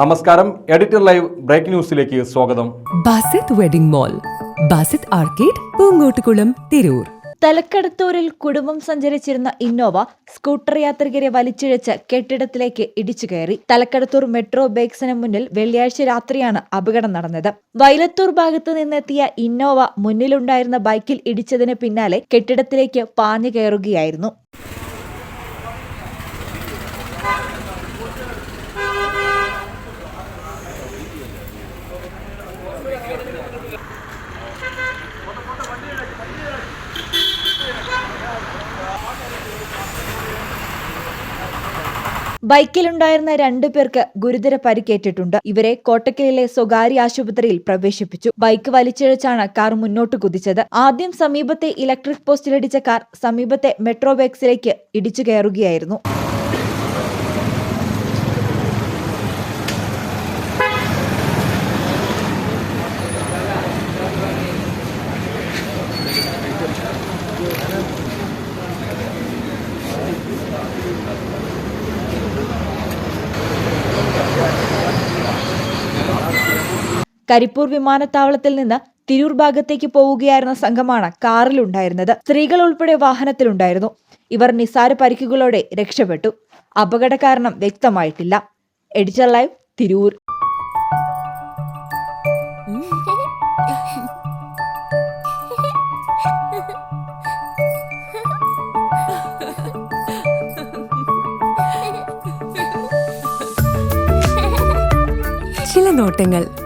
നമസ്കാരം. Editor live break ന്യൂസിലേക്ക് സ്വാഗതം. Basith wedding mall Basith arcade Poongottukulam Tirur. തലക്കടത്തൂരിൽ കുടുംബം സഞ്ചരിച്ചിരുന്ന ഇന്നോവ സ്കൂട്ടർ യാത്രികരെ വലിച്ചിഴച്ച് കെട്ടിടത്തിലേക്ക് ഇടിച്ചു കയറി. തലക്കടത്തൂർ മെട്രോ ബേക്സിന് മുന്നിൽ വെള്ളിയാഴ്ച രാത്രിയാണ് അപകടം നടന്നത്. വൈലത്തൂർ ഭാഗത്തു നിന്നെത്തിയ ഇന്നോവ മുന്നിലുണ്ടായിരുന്ന ബൈക്കിൽ ഇടിച്ചതിന് പിന്നാലെ കെട്ടിടത്തിലേക്ക് പാഞ്ഞു കയറുകയായിരുന്നു. ബൈക്കിലുണ്ടായിരുന്ന രണ്ടു പേർക്ക് ഗുരുതര പരിക്കേറ്റിട്ടുണ്ട്. ഇവരെ കോട്ടക്കലിലെ സ്വകാര്യ ആശുപത്രിയിൽ പ്രവേശിപ്പിച്ചു. ബൈക്ക് വലിച്ചിഴച്ചാണ് കാർ മുന്നോട്ട് കുതിച്ചത്. ആദ്യം സമീപത്തെ ഇലക്ട്രിക് പോസ്റ്റിലിടിച്ച കാർ സമീപത്തെ മെട്രോ ബേക്സിലേക്ക് ഇടിച്ചു കയറുകയായിരുന്നു. കരിപ്പൂർ വിമാനത്താവളത്തിൽ നിന്ന് തിരൂർ ഭാഗത്തേക്ക് പോവുകയായിരുന്ന സംഘമാണ് കാറിലുണ്ടായിരുന്നത്. സ്ത്രീകൾ ഉൾപ്പെടെ വാഹനത്തിലുണ്ടായിരുന്നു. ഇവർ നിസാര പരിക്കുകളോടെ രക്ഷപ്പെട്ടു. അപകട കാരണം വ്യക്തമായിട്ടില്ല. Editor live Tirur. ചില നോട്ടങ്ങൾ